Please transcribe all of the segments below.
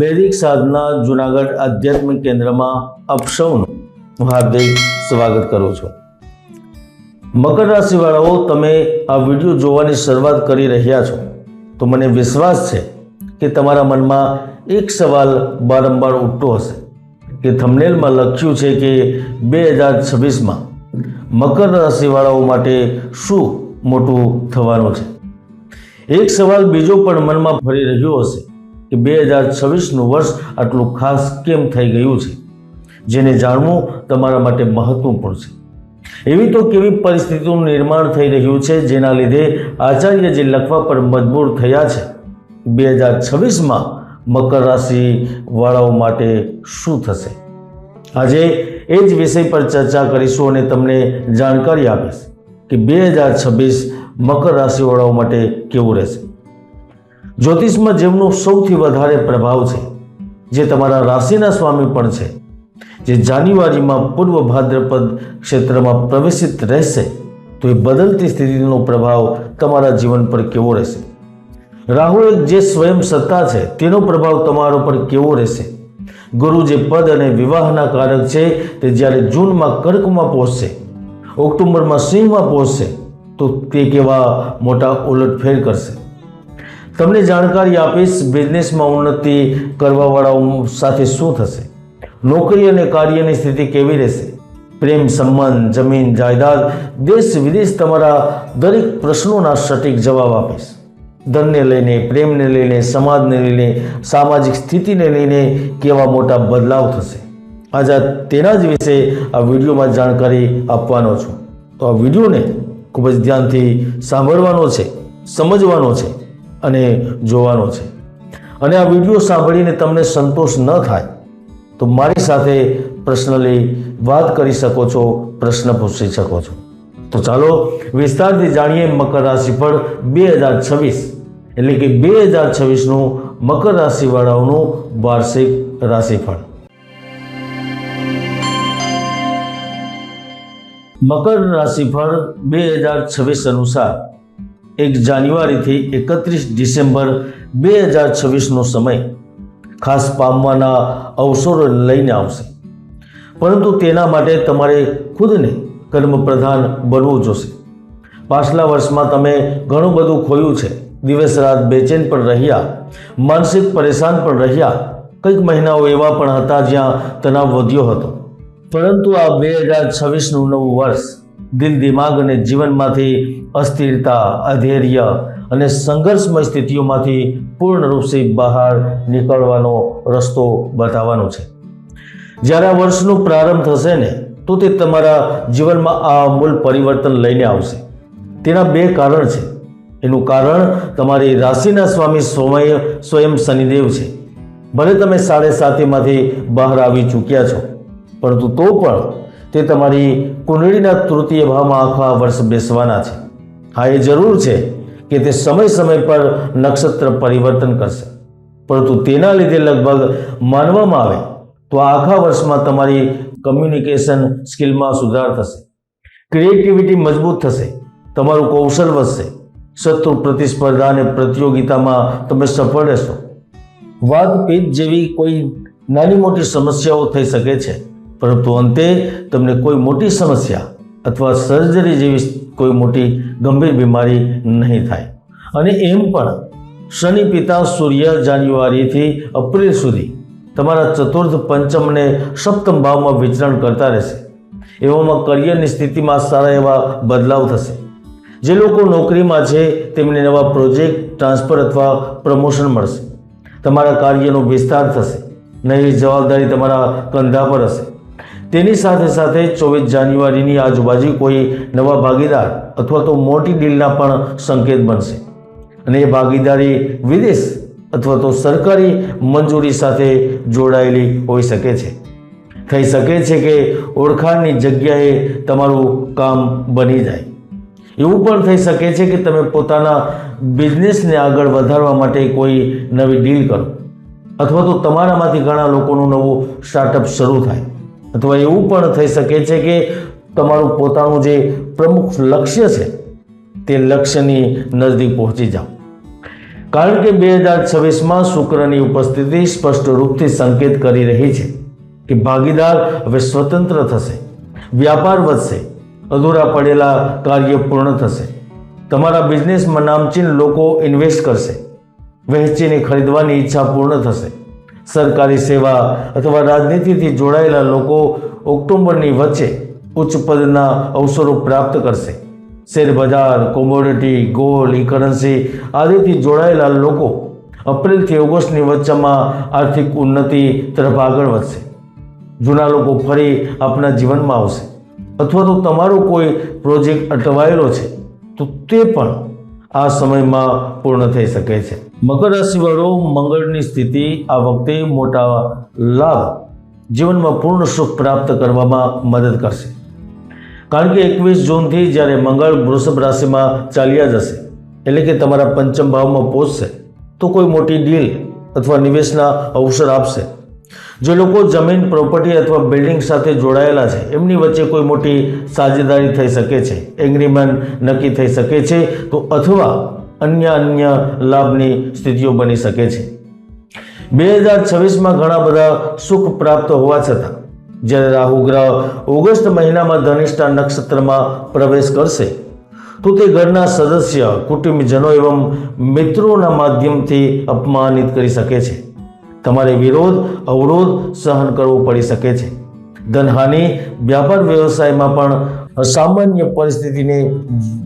વૈદિક સાધના જુનાગઢ આધ્યાત્મિક કેન્દ્રમાં આપ સૌનું હું હાર્દિક સ્વાગત કરું છું. મકર રાશિવાળાઓ, તમે આ વીડિયો જોવાની શરૂઆત કરી રહ્યા છો. તો મને વિશ્વાસ છે કે તમારા મનમાં એક સવાલ વારંવાર ઉઠતો હશે કે થમનેલમાં લખ્યું છે કે બે હજાર છવ્વીસમાં મકર રાશિવાળાઓ માટે શું મોટું થવાનું છે? એક સવાલ બીજો પણ મનમાં ફરી રહ્યો હશે કે બે હજાર છવ્વીસનું વર્ષ આટલું ખાસ કેમ થઈ ગયું છે? જેને જાણવું તમારા માટે મહત્વપૂર્ણ છે. એવી તો કેવી પરિસ્થિતિનું નિર્માણ થઈ રહ્યું છે, જેના લીધે આચાર્ય જે લખવા પર મજબૂર થયા છે? બે હજાર છવ્વીસમાં મકર રાશિવાળાઓ માટે શું થશે? આજે એ જ વિષય પર ચર્ચા કરીશું અને તમને જાણકારી આપીશ કે બે હજાર છવ્વીસ મકર રાશિવાળાઓ માટે કેવું રહેશે. જ્યોતિષમાં જેમનો સૌથી વધારે પ્રભાવ છે, જે તમારા રાશિના સ્વામી પણ છે, જે જાન્યુઆરીમાં પૂર્વ ભાદ્રપદ ક્ષેત્રમાં પ્રવેશિત રહેશે, તો એ બદલતી સ્થિતિનો પ્રભાવ તમારા જીવન પર કેવો રહેશે? રાહુ એક જે સ્વયં સત્તા છે, તેનો પ્રભાવ તમારો પર કેવો રહેશે? ગુરુ જે પદ અને વિવાહના કારક છે, તે જ્યારે જૂનમાં કર્કમાં પહોંચશે, ઓક્ટોબરમાં સિંહમાં પહોંચશે, તો તે કેવા મોટા ઉલટફેર કરશે. તમને જાણકારી આપીશ બિઝનેસમાં ઉન્નતિ કરવાવાળાઓ સાથે શું થશે? નોકરી અને કાર્યની સ્થિતિ કેવી રહેશે? પ્રેમ સંબંધ જમીન, જાયદાદ, દેશ, વિદેશ તમારા દરેક પ્રશ્નોના સટીક જવાબ આપીશ. ધનને લઈને, પ્રેમને લઈને, સમાજને લઈને, સામાજિક સ્થિતિને લઈને કેવા મોટા બદલાવ થશે? આજે તેના જ વિશે આ વિડીયોમાં જાણકારી આપવાનો છું. તો આ વિડીયોને ખૂબ જ ધ્યાનથી સાંભળવાનો છે, સમજવાનો છે. અને જોવાનો છે. અને આ વીડિયો સાંભળીને તમને સંતોષ ન થાય, તો મારી સાથે પર્સનલી વાત કરી શકો છો, પ્રશ્ન પૂછી શકો છો. તો ચાલો વિસ્તારથી જાણીએ મકર રાશિ પર બે હજાર છવ્વીસ, એટલે કે બે હજાર છવ્વીસનું મકર રાશિવાળાઓનું વાર્ષિક રાશિફળ. મકર રાશિફળ બે હજાર છવ્વીસ અનુસાર એક જાન્યુઆરીથી એકત્રીસ ડિસેમ્બર બે હજાર છવ્વીસનો સમય ખાસ પામવાના અવસરો લઈને આવશે. પરંતુ તેના માટે તમારે ખુદને કર્મપ્રધાન બનવું જોશે. પાછલા વર્ષમાં તમે ઘણું બધું ખોયું છે. દિવસ રાત બેચેન પણ રહ્યા, માનસિક પરેશાન પણ રહ્યા. કંઈક મહિનાઓ એવા પણ હતા જ્યાં તણાવ વધ્યો હતો. પરંતુ આ બે હજાર છવ્વીસનું નવું વર્ષ દિલ દિમાગ અને જીવનમાંથી અસ્થિરતા, અધૈર્ય અને સંઘર્ષમય સ્થિતિઓમાંથી પૂર્ણ રૂપે બહાર નીકળવાનો રસ્તો બતાવવાનો છે. જ્યારે આ વર્ષનો પ્રારંભ થશે ને, તો તે તમારા જીવનમાં આ અમૂલ પરિવર્તન લઈને આવશે. તેના બે કારણ છે. એનું કારણ, તમારી રાશિના સ્વામી સ્વયં સ્વયં શનિદેવ છે. ભલે તમે સાડે સાતેમાંથી બહાર આવી ચૂક્યા છો, પરંતુ તો પણ તે તમારી કુંડળીના તૃતીય ભાવમાં આખા વર્ષ બેસવાના છે. હા, એ જરૂર છે કે તે સમય સમય પર નક્ષત્ર પરિવર્તન કરશે. પરંતુ તેના લીધે લગભગ માનવામાં આવે તો આખા વર્ષમાં તમારી કમ્યુનિકેશન સ્કિલમાં સુધાર થશે. ક્રિએટિવિટી મજબૂત થશે. તમારું કૌશલ વધશે. શત્રુ પ્રતિસ્પર્ધા અને પ્રતિયોગિતામાં તમે સફળ રહેશો. વાત પિત્ત જેવી કોઈ નાની મોટી સમસ્યાઓ થઈ શકે છે. પરંતુ અંતે તમને કોઈ મોટી સમસ્યા અથવા સર્જરી જેવી કોઈ મોટી ગંભીર બીમારી નહીં થાય. અને એમ પણ શનિ પિતા સૂર્ય જાન્યુઆરીથી એપ્રિલ સુધી તમારા ચતુર્થ પંચમ અને સપ્તમ ભાવમાં વિચરણ કરતા રહેશે. એવામાં કરિયરની સ્થિતિમાં સારા એવા બદલાવ થશે. જે લોકો નોકરીમાં છે, તેમને નવા પ્રોજેક્ટ ટ્રાન્સફર અથવા પ્રમોશન મળશે. તમારા કાર્યનો વિસ્તાર થશે. નવી જવાબદારી તમારા કંધા પર હશે. તેની સાથે સાથે ચોવીસ જાન્યુઆરીની આજુબાજુ કોઈ નવા ભાગીદાર અથવા તો મોટી ડીલના પણ સંકેત બનશે. અને એ ભાગીદારી વિદેશ અથવા તો સરકારી મંજૂરી સાથે જોડાયેલી હોઈ શકે છે. થઈ શકે છે કે ઓળખાણની જગ્યાએ તમારું કામ બની જાય. એવું પણ થઈ શકે છે કે તમે પોતાના બિઝનેસને આગળ વધારવા માટે કોઈ નવી ડીલ કરો. અથવા તો તમારામાંથી ઘણા લોકોનું નવું સ્ટાર્ટઅપ શરૂ થાય. અથવા એવું પણ થઈ શકે છે કે તમારું પોતાનું જે પ્રમુખ લક્ષ્ય છે, તે લક્ષ્યની નજદીક પહોંચી જાઓ. કારણ કે બે હજાર છવ્વીસમાં શુક્રની ઉપસ્થિતિ સ્પષ્ટ રૂપથી સંકેત કરી રહી છે કે ભાગીદાર હવે સ્વતંત્ર થશે, વ્યાપાર વધશે, અધૂરા પડેલા કાર્ય પૂર્ણ થશે, તમારા બિઝનેસમાં નામચીન લોકો ઇન્વેસ્ટ કરશે, વહેંચીને ખરીદવાની ઈચ્છા પૂર્ણ થશે. સરકારી સેવા અથવા રાજનીતિથી જોડાયેલા લોકો ઓક્ટોબરની વચ્ચે ઉચ્ચ પદના અવસરો પ્રાપ્ત કરશે. શેરબજાર કોમોડિટી, ગોલ્ડ કરન્સી આદિથી જોડાયેલા લોકો એપ્રિલથી ઓગસ્ટની વચ્ચેમાં આર્થિક ઉન્નતિ તરફ આગળ વધશે. જૂના લોકો ફરી આપના જીવનમાં આવશે. અથવા તો તમારો કોઈ પ્રોજેક્ટ અટવાયેલો છે, તો તે પણ આ સમયમાં પૂર્ણ થઈ શકે છે. મકર રાશિવાળો મંગળની સ્થિતિ આ વખતે મોટા લાભ જીવનમાં પૂર્ણ સુખ પ્રાપ્ત કરવામાં મદદ કરશે. કારણ કે એકવીસ જૂનથી જ્યારે મંગળ વૃષભ રાશિમાં ચાલ્યા જશે, એટલે કે તમારા પંચમ ભાવમાં પહોંચશે, તો કોઈ મોટી ડીલ અથવા નિવેશના અવસર આપશે. જે લોકો જમીન પ્રોપર્ટી અથવા બિલ્ડિંગ સાથે જોડાયેલા છે, એમની વચ્ચે કોઈ મોટી સાજેદારી થઈ શકે છે એગ્રીમેન્ટ નક્કી થઈ શકે છે, તો અથવા અન્ય અન્ય લાભની સ્થિતિઓ બની શકે છે. બે હજાર છવ્વીસમાં ઘણા બધા સુખ પ્રાપ્ત હોવા છતાં, જ્યારે રાહુ ગ્રહ ઓગસ્ટ મહિનામાં ધનિષ્ઠા નક્ષત્રમાં પ્રવેશ કરશે, તો તે ઘરના સદસ્ય, કુટુંબજનો એવં મિત્રોના માધ્યમથી અપમાનિત કરી શકે છે. તમારે વિરોધ, અવરોધ સહન કરવો પડી શકે છે. ધનહાનિ વ્યાપાર વ્યવસાયમાં પણ અસામાન્ય પરિસ્થિતિને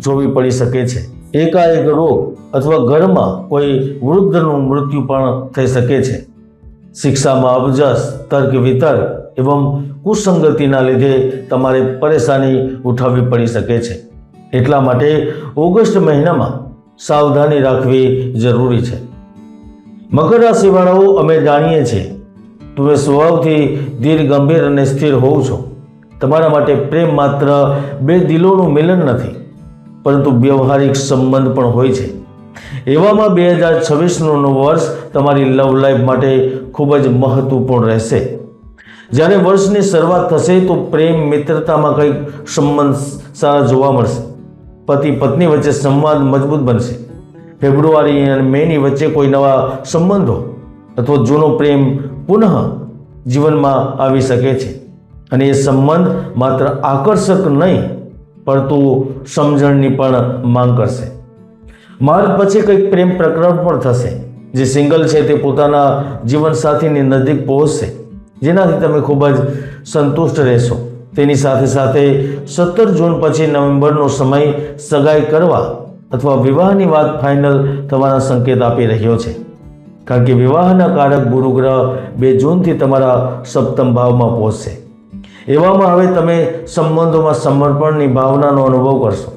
જોવી પડી શકે છે. એકાએક રોગ અથવા ઘરમાં કોઈ વૃદ્ધનું મૃત્યુ પણ થઈ શકે છે. શિક્ષામાં અબજસ, તર્ક વિતર્ક એવં કુસંગતિના લીધે તમારે પરેશાની ઉઠાવવી પડી શકે છે. એટલા માટે ઓગસ્ટ મહિનામાં સાવધાની રાખવી જરૂરી છે. મકર રાશિવાળાઓ અમે જાણીએ છીએ. તમે સ્વભાવથી ધીર, ગંભીર અને સ્થિર હોવ છો. તમારા માટે પ્રેમ માત્ર બે દિલોનું મિલન નથી, પરંતુ વ્યવહારિક સંબંધ પણ હોય છે. એવામાં બે હજાર છવ્વીસનું વર્ષ તમારી લવ લાઈફ માટે ખૂબ જ મહત્વપૂર્ણ રહેશે. જ્યારે વર્ષની શરૂઆત થશે તો પ્રેમ, મિત્રતામાં કંઈક સંબંધ સારા જોવા મળશે. પતિ પત્ની વચ્ચે સંવાદ મજબૂત બનશે. ફેબ્રુઆરી અને મેની વચ્ચે કોઈ નવા સંબંધો અથવા જૂનો પ્રેમ પુનઃ જીવનમાં આવી શકે છે. અને એ સંબંધ માત્ર આકર્ષક નહીં, પરંતુ સમજણની પણ માંગ કરશે. માર્ગ પછી કંઈક પ્રેમ પ્રકરણ પણ થશે. જે સિંગલ છે તે પોતાના જીવનસાથીની નજીક પહોંચશે. જેનાથી તમે ખૂબ જ સંતુષ્ટ રહેશો. તેની સાથે સાથે સત્તર જૂન પછી નવેમ્બરનો સમય સગાઈ કરવા અથવા વિવાહની વાત ફાઇનલ થવાના સંકેત આપી રહ્યો છે. કારણ કે વિવાહના કારક ગુરુગ્રહ બે જૂનથી તમારા સપ્તમ ભાવમાં પહોંચશે. એવામાં હવે તમે સંબંધોમાં સમર્પણની ભાવનાનો અનુભવ કરશો.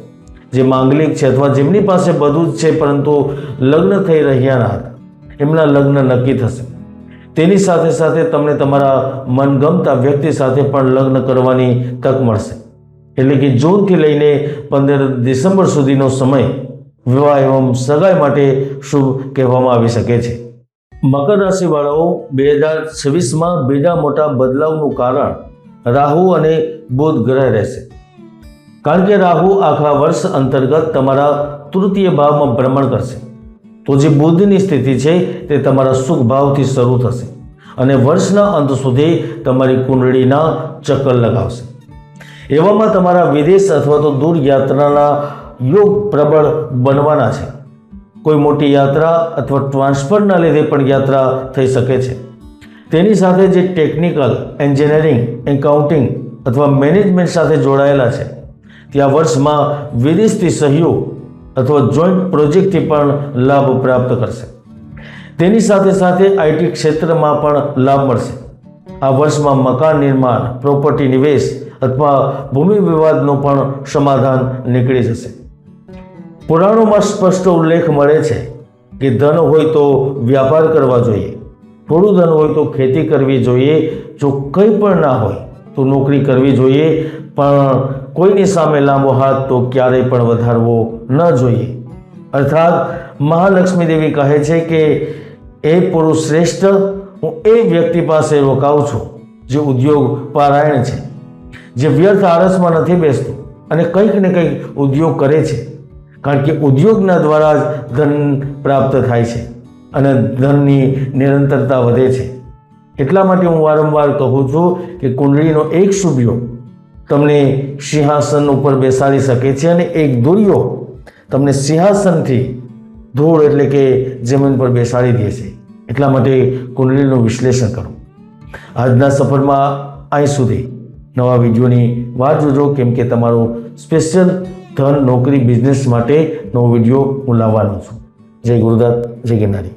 જે માંગલિક છે અથવા જેમની પાસે બધું જ છે પરંતુ લગ્ન થઈ રહ્યા ન હતા. એમના લગ્ન નક્કી થશે. તેની સાથે સાથે તમને તમારા મનગમતા વ્યક્તિ સાથે પણ લગ્ન કરવાની તક મળશે. એટલે કે જૂનથી લઈને પંદર ડિસેમ્બર સુધીનો સમય વિવાહ એવં સગાઈ માટે શુભ કહેવામાં આવી શકે છે. મકર રાશિવાળાઓ બે હજાર છવ્વીસમાં બીજા મોટા બદલાવનું કારણ રાહુ અને બુધ ગ્રહ રહેશે. કારણ કે રાહુ આખા વર્ષ અંતર્ગત તમારા તૃતીય ભાવમાં ભ્રમણ કરશે. તો જે બુદ્ધની સ્થિતિ છે તે તમારા સુખ ભાવથી શરૂ થશે અને વર્ષના અંત સુધી તમારી કુંડળીના ચક્કર લગાવશે. એવામાં તમારા વિદેશ અથવા તો દૂર યાત્રાના યોગ પ્રબળ બનવાના છે. કોઈ મોટી યાત્રા અથવા ટ્રાન્સફરના લીધે પણ યાત્રા થઈ શકે છે. તેની સાથે જે ટેકનિકલ એન્જિનિયરિંગ, એકાઉન્ટિંગ અથવા મેનેજમેન્ટ સાથે જોડાયેલા છે, ત્યાં વર્ષમાં વિદેશથી સહયોગ અથવા જોઈન્ટ પ્રોજેક્ટથી પણ લાભ પ્રાપ્ત કરશે. તેની સાથે સાથે આઈટી ક્ષેત્રમાં પણ લાભ મળશે. આ વર્ષમાં મકાન નિર્માણ, પ્રોપર્ટી નિવેશ અથવા ભૂમિ વિવાદનું પણ સમાધાન નીકળી જશે. પુરાણોમાં સ્પષ્ટ ઉલ્લેખ મળે છે કે ધન હોય તો વ્યાપાર કરવા જોઈએ, થોડું ધન હોય તો ખેતી કરવી જોઈએ, જો કંઈ પણ ના હોય તો નોકરી કરવી જોઈએ, પણ કોઈની સામે લાંબો હાથ તો ક્યારેય પણ વધારવો ન જોઈએ. અર્થાત, મહાલક્ષ્મી દેવી કહે છે કે એ પુરુષ શ્રેષ્ઠ, હું એ વ્યક્તિ પાસે રોકાઉં છું જે ઉદ્યોગ પારાયણ છે, જે વ્યર્થ આળસમાં નથી બેસતું અને કંઈક ને કંઈક ઉદ્યોગ કરે છે. કારણ કે ઉદ્યોગના દ્વારા જ ધન પ્રાપ્ત થાય છે અને ધનની નિરંતરતા વધે છે. એટલા માટે હું વારંવાર કહું છું કે કુંડળીનો એક શુભ્યો તમને સિંહાસન ઉપર બેસાડી શકે છે અને એક દુર્યો તમને સિંહાસનથી ધૂળ એટલે કે જમીન પર બેસાડી દે છે. એટલા માટે કુંડળીનું વિશ્લેષણ કરો. આજના સફરમાં અહીં સુધી નવા વિડીયોની વાત જોજો. કેમ કે તમારો સ્પેશિયલ ધન નોકરી બિઝનેસ માટેનો વીડિયો હું લાવવાનો છું. જય ગુરુદત્ત જય ગિરનારી.